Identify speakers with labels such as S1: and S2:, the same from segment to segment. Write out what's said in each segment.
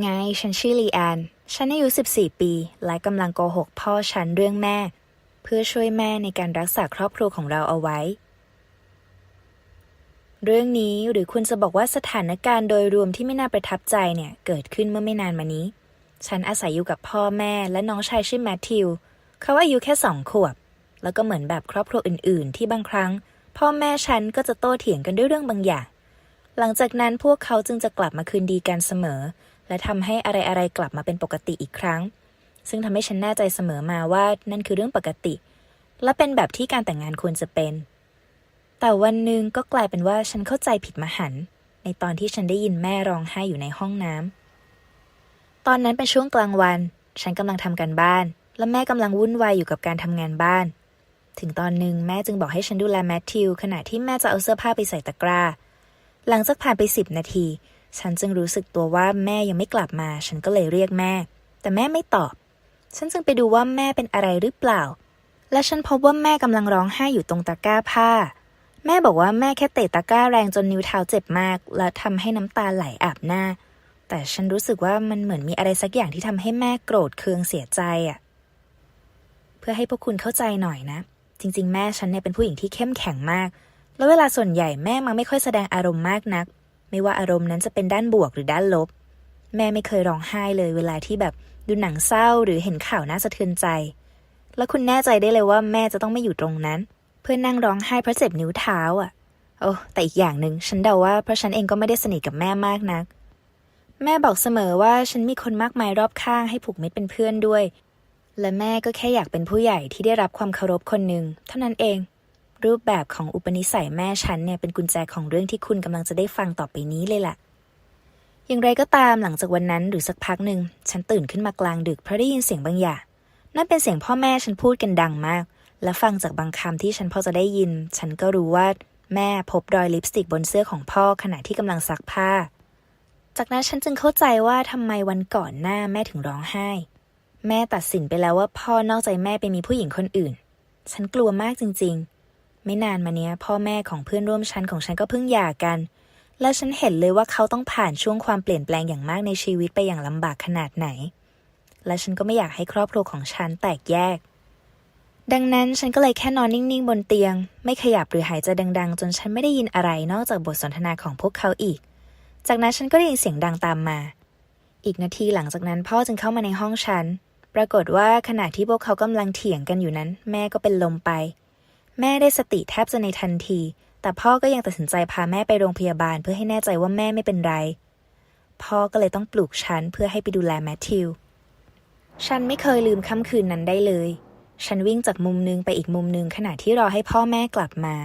S1: ไงฉันชื่อลีแอน ฉันอายุ 14 ปี และกำลังโกหกพ่อฉันเรื่องแม่ เพื่อช่วยแม่ในการรักษาครอบครัวของเราเอาไว้ เรื่องนี้หรือคุณจะบอกว่าสถานการณ์โดยรวมที่ไม่น่าประทับใจเนี่ย เกิดขึ้นเมื่อไม่นานมานี้ ฉันอาศัยอยู่กับพ่อแม่และน้องชายชื่อแมทธิว เขาอายุแค่สองขวบ แล้วก็เหมือนแบบครอบครัวอื่น ๆ ที่บางครั้ง พ่อแม่ฉันก็จะโต้เถียงกันด้วยเรื่องบางอย่าง หลังจากนั้นพวกเขาจึงจะกลับมาคืนดีกันเสมอ และทำให้อะไรๆกลับมาเป็นปกติอีกครั้ง ซึ่งทำให้ฉันแน่ใจเสมอมาว่านั่นคือเรื่องปกติ และเป็นแบบที่การแต่งงานควรจะเป็น แต่วันหนึ่งก็กลายเป็นว่าฉันเข้าใจผิดมหัน ในตอนที่ฉันได้ยินแม่ร้องไห้อยู่ในห้องน้ำตอนนั้นเป็นช่วงกลางวัน ฉันกำลังทำการบ้าน และแม่กำลังวุ่นวายอยู่กับการทำงานบ้าน ถึงตอนหนึ่งแม่จึงบอกให้ฉันดูแลแมทธิวขณะที่แม่จะเอาเสื้อผ้าไปใส่ตะกร้าหลังจากผ่านไปสิบนาที ฉันจึงรู้สึกตัวว่าแม่ยังไม่กลับมา ฉันก็เลยเรียกแม่ แต่แม่ไม่ตอบ ฉันจึงไปดูว่าแม่เป็นอะไรหรือเปล่า และฉันพบว่าแม่กำลังร้องไห้อยู่ตรงตะกร้าผ้า แม่บอกว่าแม่แค่เตะตะกร้าแรงจนนิ้วเท้าเจ็บมาก และทำให้น้ำตาไหลอาบหน้า แต่ฉันรู้สึกว่ามันเหมือนมีอะไรสักอย่างที่ทำให้แม่โกรธเคืองเสียใจอะเพื่อให้พวกคุณเข้าใจหน่อยนะ จริง ๆ แม่ฉันเนี่ยเป็นผู้หญิงที่เข้มแข็งมาก แล้วเวลาส่วนใหญ่แม่มักไม่ค่อยแสดงอารมณ์มากนัก ไม่ว่าอารมณ์นั้นจะเป็นด้านบวกหรือด้านลบ แม่ไม่เคยร้องไห้เลย เวลาที่แบบดูหนังเศร้าหรือเห็นข่าวน่าสะเทือนใจ แล้วคุณแน่ใจได้เลยว่าแม่จะต้องไม่อยู่ตรงนั้น เพื่อนั่งร้องไห้เพราะเจ็บนิ้วเท้าอะ โอ้แต่อีกอย่างหนึ่งฉันเดาว่าเพราะฉันเองก็ไม่ได้สนิทกับแม่มากนัก แม่บอกเสมอว่าฉันมีคนมากมายรอบข้างให้ผูกมิตรเป็นเพื่อนด้วย และแม่ก็แค่อยากเป็นผู้ใหญ่ที่ได้รับความเคารพคนหนึ่งเท่านั้นเอง รูปแบบของอุปนิสัยแม่ฉันเนี่ยเป็นกุญแจของเรื่องที่คุณกำลังจะได้ฟังต่อไปนี้เลยล่ะ อย่างไรก็ตามหลังจากวันนั้นหรือสักพักหนึ่ง ฉันตื่นขึ้นมากลางดึกเพราะได้ยินเสียงบางอย่าง นั่นเป็นเสียงพ่อแม่ฉันพูดกันดังมาก และฟังจากบางคำที่ฉันพอจะได้ยิน ฉันก็รู้ว่าแม่พบรอยลิปสติกบนเสื้อของพ่อขณะที่กำลังซักผ้า จากนั้นฉันจึงเข้าใจว่าทำไมวันก่อนหน้าแม่ถึงร้องไห้ แม่ตัดสินไปแล้วว่าพ่อนอกใจแม่ไปมีผู้หญิงคนอื่น ฉันกลัวมากจริงๆ ไม่นานมาเนี้ย พ่อแม่ของเพื่อนร่วมชั้นของฉันก็เพิ่งหย่ากัน และฉันเห็นเลยว่าเขาต้องผ่านช่วงความเปลี่ยนแปลงอย่างมากในชีวิตไปอย่างลำบากขนาดไหน และฉันก็ไม่อยากให้ครอบครัวของฉันแตกแยก ดังนั้นฉันก็เลยแค่นอนนิ่งๆบนเตียง ไม่ขยับหรือหายใจดัง ๆ จนฉันไม่ได้ยินอะไรนอกจากบทสนทนาของพวกเขาอีก จากนั้นฉันก็ได้ยินเสียงดังตามมา อีกนาทีหลังจากนั้น พ่อจึงเข้ามาในห้องฉัน ปรากฏว่าขณะที่พวกเขากำลังเถียงกันอยู่นั้น แม่ก็เป็นลมไป แม่ได้สติแทบจะในทันที แต่พ่อก็ยังตัดสินใจพาแม่ไปโรงพยาบาลเพื่อให้แน่ใจว่าแม่ไม่เป็นไร พ่อก็เลยต้องปลุกฉันเพื่อให้ไปดูแลแมทธิว ฉันไม่เคยลืมค่ำคืนนั้นได้เลย ฉันวิ่งจากมุมนึงไปอีกมุมนึงขณะที่รอให้พ่อแม่กลับมา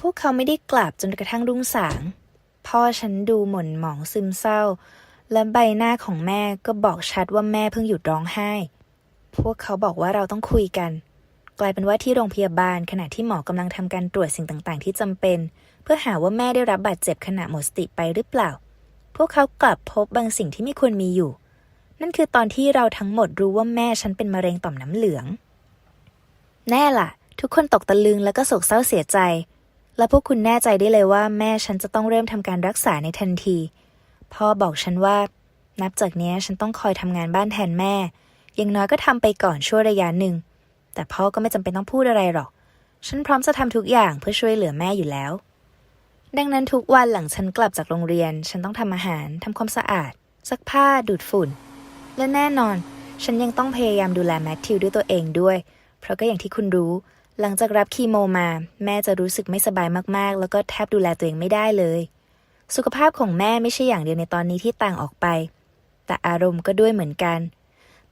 S1: พวกเขาไม่ได้กลับจนกระทั่งรุ่งสาง พ่อฉันดูหม่นหมองซึมเศร้า และใบหน้าของแม่ก็บอกชัดว่าแม่เพิ่งหยุดร้องไห้ พวกเขาบอกว่าเราต้องคุยกัน กลายเป็นว่าที่โรงพยาบาลขณะที่หมอกำลังทำการตรวจสิ่งต่างๆ ที่จำเป็น เพื่อหาว่าแม่ได้รับบาดเจ็บขณะหมดสติไปหรือเปล่า พวกเขากลับพบบางสิ่งที่ไม่ควรมีอยู่ นั่นคือตอนที่เราทั้งหมดรู้ว่าแม่ฉันเป็นมะเร็งต่อมน้ำเหลือง แน่ล่ะ ทุกคนตกตะลึงแล้วก็โศกเศร้าเสียใจ และพวกคุณแน่ใจได้เลยว่าแม่ฉันจะต้องเริ่มทำการรักษาในทันที พ่อบอกฉันว่า นับจากนี้ฉันต้องคอยทำงานบ้านแทนแม่ อย่างน้อยก็ทำไปก่อนชั่วระยะหนึ่ง แต่พ่อก็ไม่จำเป็นต้องพูดอะไรหรอก ฉันพร้อมจะทำทุกอย่างเพื่อช่วยเหลือแม่อยู่แล้ว ดังนั้นทุกวันหลังฉันกลับจากโรงเรียน ฉันต้องทำอาหารทำความสะอาดซักผ้าดูดฝุ่น และแน่นอน ฉันยังต้องพยายามดูแลแมทธิวด้วยตัวเองด้วย เพราะก็อย่างที่คุณรู้ หลังจากรับคีโมมา แม่จะรู้สึกไม่สบายมากๆ แล้วก็แทบดูแลตัวเองไม่ได้เลย สุขภาพของแม่ไม่ใช่อย่างเดียวในตอนนี้ที่ต่างออกไป แต่อารมณ์ก็ด้วยเหมือนกัน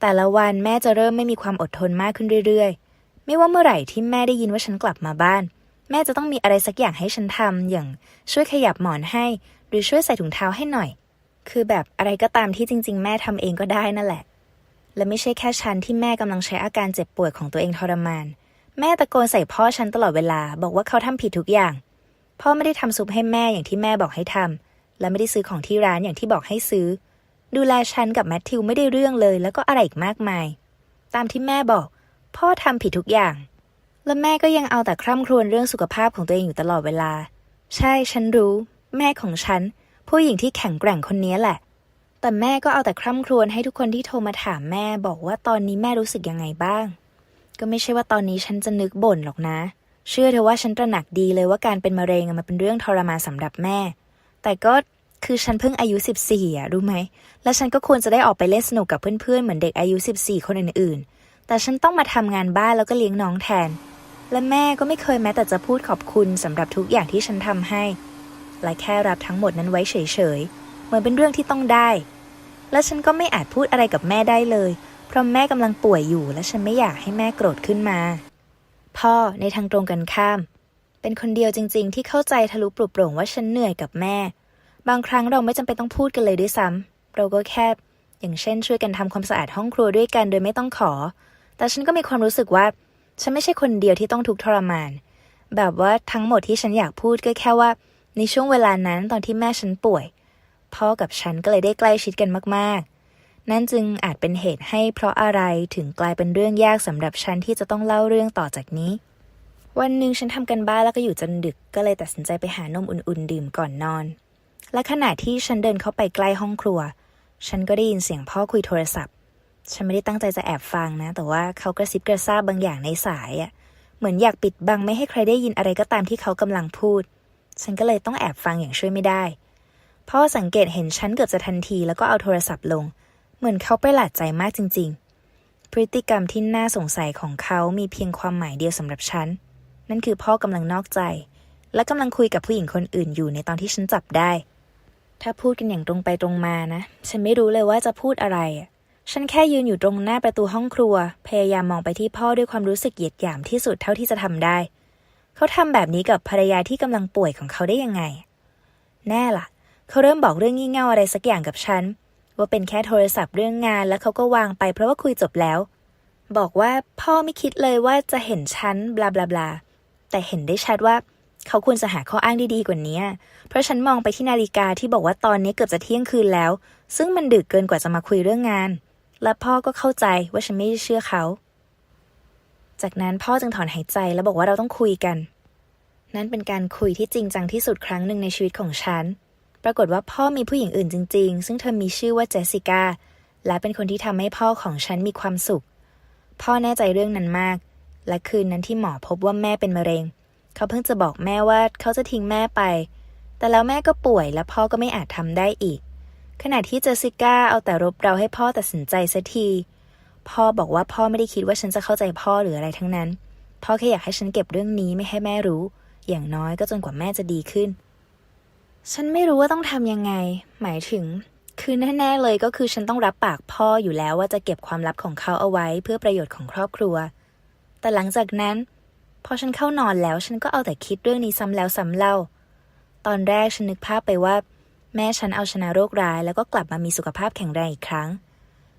S1: แต่ละวันแม่จะเริ่มไม่มีความอดทนมากขึ้นเรื่อยๆ ไม่ว่าเมื่อไหร่ที่แม่ได้ยินว่าฉันกลับมาบ้าน แม่จะต้องมีอะไรสักอย่างให้ฉันทำอย่างช่วยขยับหมอนให้ หรือช่วยใส่ถุงเท้าให้หน่อย คือแบบอะไรก็ตามที่จริง ๆ แม่ทำเองก็ได้นั่นแหละ และไม่ใช่แค่ฉันที่แม่กำลังใช้อาการเจ็บป่วยของตัวเองทรมาน แม่ตะโกนใส่พ่อฉันตลอดเวลา บอกว่าเขาทำผิดทุกอย่าง พ่อไม่ได้ทำซุปให้แม่อย่างที่แม่บอกให้ทำและไม่ได้ซื้อของที่ร้านอย่างที่บอกให้ซื้อ ดูแลฉันกับแมทธิวไม่ได้เรื่องเลย แล้วก็อะไรอีกมากมาย ตามที่แม่บอก พ่อทำผิดทุกอย่าง และแม่ก็ยังเอาแต่คร่ำครวญเรื่องสุขภาพของตัวเองอยู่ตลอดเวลา ใช่ฉันรู้ แม่ของฉัน ผู้หญิงที่แข็งแกร่งคนนี้แหละ แต่แม่ก็เอาแต่คร่ำครวญให้ทุกคนที่โทรมาถามแม่บอกว่าตอนนี้แม่รู้สึกยังไงบ้าง ก็ไม่ใช่ว่าตอนนี้ฉันจะนึกบ่นหรอกนะ เชื่อเธอว่าฉันตระหนักดีเลยว่าการเป็นมะเร็งอะมันเป็นเรื่องทรมานสำหรับแม่ แต่ก็ คือฉันเพิ่งอายุ 14อะรู้ไหม และฉันก็ควรจะได้ออกไปเล่นสนุกกับเพื่อนๆ เหมือนเด็กอายุ 14 คนอื่นๆ แต่ฉันต้องมาทำงานบ้านแล้วก็เลี้ยงน้องแทน และแม่ก็ไม่เคยแม้แต่จะพูดขอบคุณสำหรับทุกอย่างที่ฉันทำให้ และแค่รับทั้งหมดนั้นไว้เฉยๆ เหมือนเป็นเรื่องที่ต้องได้ และฉันก็ไม่อาจพูดอะไรกับแม่ได้เลย เพราะแม่กำลังป่วยอยู่ และฉันไม่อยากให้แม่โกรธขึ้นมา พ่อในทางตรงกันข้าม เป็นคนเดียวจริง ๆ ที่เข้าใจทะลุปลุกโปร่งว่าฉันเหนื่อยกับแม่ บางครั้งเราไม่จำเป็นต้องพูดกันเลยด้วยซ้ำเราก็แค่ อย่างเช่น ช่วยกันทำความสะอาดห้องครัวด้วยกันโดยไม่ต้องขอ แต่ฉันก็มีความรู้สึกว่า ฉันไม่ใช่คนเดียวที่ต้องทุกข์ทรมาน แบบว่าทั้งหมดที่ฉันอยากพูดก็แค่ว่า ในช่วงเวลานั้นตอนที่แม่ฉันป่วย พ่อกับฉันก็เลยได้ใกล้ชิดกันมาก ๆ นั่นจึงอาจเป็นเหตุให้เพราะอะไรถึงกลายเป็นเรื่องยากสำหรับฉันที่จะต้องเล่าเรื่องต่อจากนี้วันหนึ่งฉันทำกันบ้านแล้วก็อยู่จนดึกก็เลยตัดสินใจไปหานมอุ่นๆ ดื่มก่อนนอน และขณะที่ฉันเดินเข้าไปใกล้ห้องครัว ฉันก็ได้ยินเสียงพ่อคุยโทรศัพท์ ฉันไม่ได้ตั้งใจจะแอบฟังนะ แต่ว่าเขากระซิบกระซาบบางอย่างในสายอะ่ะ เหมือนอยากปิดบังไม่ให้ใครได้ยินอะไรก็ตามที่เขากำลังพูด ฉันก็เลยต้องแอบฟังอย่างช่วยไม่ได้ พ่อสังเกตเห็นฉันเกือบจะทันทีแล้วก็เอาโทรศัพท์ลง เหมือนเขาประหลาดใจมากจริง ๆ พฤติกรรมที่น่าสงสัยของเขามีเพียงความหมายเดียวสำหรับฉัน นั่นคือพ่อกำลังนอกใจ และกำลังคุยกับผู้หญิงคนอื่นอยู่ในตอนที่ฉันจับได้ ถ้าพูดกันอย่างตรงไปตรงมานะ ฉันไม่รู้เลยว่าจะพูดอะไร ฉันแค่ยืนอยู่ตรงหน้าประตูห้องครัว พยายามมองไปที่พ่อด้วยความรู้สึกเหยียดหยามที่สุดเท่าที่จะทำได้ เขาทำแบบนี้กับภรรยาที่กำลังป่วยของเขาได้ยังไง แน่ล่ะ เขาเริ่มบอกเรื่องงี่เง่าอะไรสักอย่างกับฉัน ว่าเป็นแค่โทรศัพท์เรื่องงานแล้วเขาก็วางไปเพราะว่าคุยจบแล้ว บอกว่าพ่อไม่คิดเลยว่าจะเห็นฉันบลาบลาบลาแต่เห็นได้ชัดว่า เขาควรจะหาข้ออ้างดีๆกว่านี้ เพราะฉันมองไปที่นาฬิกาที่บอกว่าตอนนี้เกือบจะเที่ยงคืนแล้ว ซึ่งมันดึกเกินกว่าจะมาคุยเรื่องงาน และพ่อก็เข้าใจว่าฉันไม่ได้เชื่อเขา จากนั้นพ่อจึงถอนหายใจแล้วบอกว่าเราต้องคุยกัน นั่นเป็นการคุยที่จริงจังที่สุดครั้งหนึ่งในชีวิตของฉัน ปรากฏว่าพ่อมีผู้หญิงอื่นจริง ๆ ซึ่งเธอมีชื่อว่าเจสสิก้า และเป็นคนที่ทำให้พ่อของฉันมีความสุข พ่อแน่ใจเรื่องนั้นมาก และคืนนั้นที่หมอพบว่าแม่เป็นมะเร็ง เขาเพิ่งจะบอกแม่ว่าเขาจะทิ้งแม่ไป แต่แล้วแม่ก็ป่วยและพ่อก็ไม่อาจทำได้อีก ขณะที่เจสสิก้าเอาแต่รบเราให้พ่อตัดสินใจสักที พ่อบอกว่าพ่อไม่ได้คิดว่าฉันจะเข้าใจพ่อหรืออะไรทั้งนั้น พ่อแค่อยากให้ฉันเก็บเรื่องนี้ไม่ให้แม่รู้ อย่างน้อยก็จนกว่าแม่จะดีขึ้น ฉันไม่รู้ว่าต้องทำยังไง หมายถึง คือแน่ๆเลยก็คือฉันต้องรับปากพ่ออยู่แล้วว่าจะเก็บความลับของเขาเอาไว้เพื่อประโยชน์ของครอบครัว แต่หลังจากนั้น พอฉันเข้านอนแล้วฉันก็เอาแต่คิดเรื่องนี้ซ้ำแล้วซ้ำเล่า ตอนแรกฉันนึกภาพไปว่า แม่ฉันเอาชนะโรคร้ายแล้วก็กลับมามีสุขภาพแข็งแรงอีกครั้ง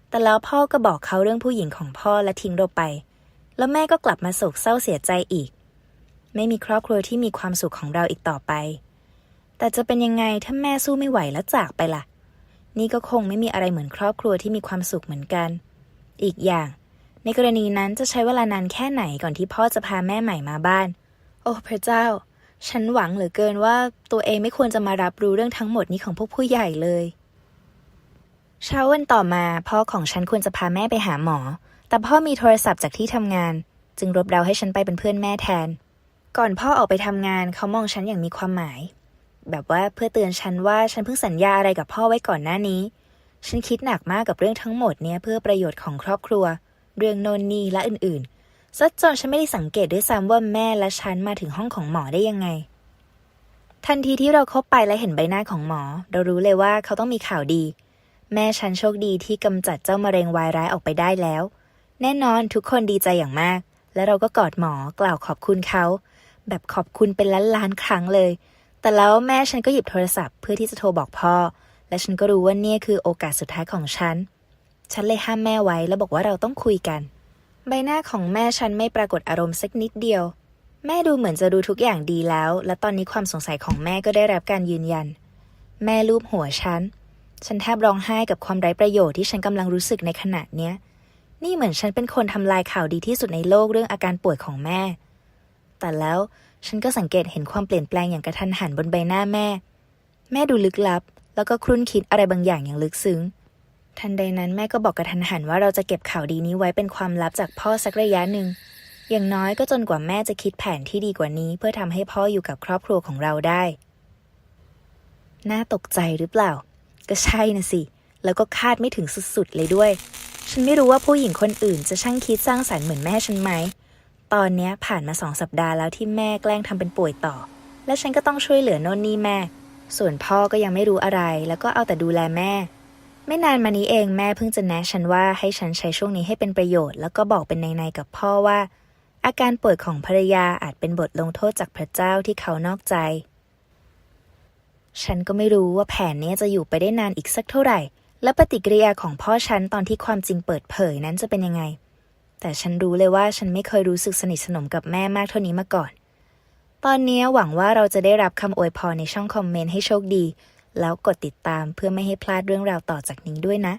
S1: แต่แล้วพ่อก็บอกเขาเรื่องผู้หญิงของพ่อและทิ้งเราไป แล้วแม่ก็กลับมาโศกเศร้าเสียใจอีก ไม่มีครอบครัวที่มีความสุขของเราอีกต่อไป แต่จะเป็นยังไงถ้าแม่สู้ไม่ไหวแล้วจากไปล่ะ นี่ก็คงไม่มีอะไรเหมือนครอบครัวที่มีความสุขเหมือนกัน อีกอย่าง ในกรณีนั้นจะใช้เวลานานแค่ไหนก่อนที่พ่อจะพาแม่ใหม่มาบ้าน โอ้พระเจ้า ฉันหวังเหลือเกินว่าตัวเองไม่ควรจะมารับรู้เรื่องทั้งหมดนี้ของพวกผู้ใหญ่เลย เช้าวันต่อมาพ่อของฉันควรจะพาแม่ไปหาหมอ แต่พ่อมีโทรศัพท์จากที่ทำงาน จึงรบเราให้ฉันไปเป็นเพื่อนแม่แทน ก่อนพ่อออกไปทำงานเขามองฉันอย่างมีความหมาย แบบว่าเพื่อเตือนฉันว่าฉันเพิ่งสัญญาอะไรกับพ่อไว้ก่อนหน้านี้ ฉันคิดหนักมากกับเรื่องทั้งหมดเนี้ยเพื่อประโยชน์ของครอบครัว เรื่องโนนนีและอื่นๆซะจนฉันไม่ได้สังเกตด้วยซ้ำว่าแม่และฉันมาถึงห้องของหมอได้ยังไง ทันทีที่เราเข้าไปและเห็นใบหน้าของหมอ เรารู้เลยว่าเขาต้องมีข่าวดี แม่ฉันโชคดีที่กำจัดเจ้ามะเร็งวายร้ายออกไปได้แล้ว แน่นอนทุกคนดีใจอย่างมาก และเราก็กอดหมอกล่าวขอบคุณเขา แบบขอบคุณเป็นล้านล้านครั้งเลย แต่แล้วแม่ฉันก็หยิบโทรศัพท์เพื่อที่จะโทรบอกพ่อ และฉันก็รู้ว่านี่คือโอกาสสุดท้ายของฉัน ฉันเลยห้ามแม่ไว้แล้วบอกว่าเราต้องคุยกัน ใบหน้าของแม่ฉันไม่ปรากฏอารมณ์สักนิดเดียว แม่ดูเหมือนจะดูทุกอย่างดีแล้ว และตอนนี้ความสงสัยของแม่ก็ได้รับการยืนยัน แม่ลูบหัวฉัน ฉันแทบร้องไห้กับความไร้ประโยชน์ที่ฉันกำลังรู้สึกในขณะเนี้ย นี่เหมือนฉันเป็นคนทำลายข่าวดีที่สุดในโลกเรื่องอาการป่วยของแม่ แต่แล้วฉันก็สังเกตเห็นความเปลี่ยนแปลงอย่างกระทันหันบนใบหน้าแม่ แม่ดูลึกลับ แล้วก็ครุ่นคิดอะไรบางอย่างอย่างลึกซึ้ง ทันใดนั้นแม่ก็บอกกระทันหันว่าเราจะเก็บข่าวดีนี้ไว้เป็นความลับจากพ่อสักระยะหนึ่ง อย่างน้อยก็จนกว่าแม่จะคิดแผนที่ดีกว่านี้ เพื่อทำให้พ่ออยู่กับครอบครัวของเราได้ น่าตกใจหรือเปล่า ก็ใช่นะสิ แล้วก็คาดไม่ถึงสุดๆเลยด้วย ฉันไม่รู้ว่าผู้หญิงคนอื่นจะช่างคิดสร้างสรรค์เหมือนแม่ฉันไหม ตอนนี้ผ่านมาสองสัปดาห์แล้วที่แม่แกล้งทำเป็นป่วยต่อ และฉันก็ต้องช่วยเหลือโน่นนี่แม่ ส่วนพ่อก็ยังไม่รู้อะไร แล้วก็เอาแต่ดูแลแม่ ไม่นานมานี้เองแม่เพิ่งจะแนะฉันว่าให้ฉันใช้ช่วงนี้ให้เป็นประโยชน์ แล้วก็บอกเป็นในๆกับพ่อว่า อาการป่วยของภรรยาอาจเป็นบทลงโทษจากพระเจ้าที่เขานอกใจ ฉันก็ไม่รู้ว่าแผนนี้จะอยู่ไปได้นานอีกสักเท่าไหร่ และปฏิกิริยาของพ่อฉันตอนที่ความจริงเปิดเผยนั้นจะเป็นยังไง แต่ฉันรู้เลยว่าฉันไม่เคยรู้สึกสนิทสนมกับแม่มากเท่านี้มาก่อน ตอนนี้หวังว่าเราจะได้รับคำอวยพรในช่องคอมเมนต์ให้โชคดี แล้วกดติดตามเพื่อไม่ให้พลาดเรื่องราวต่อจากนี้ด้วยนะ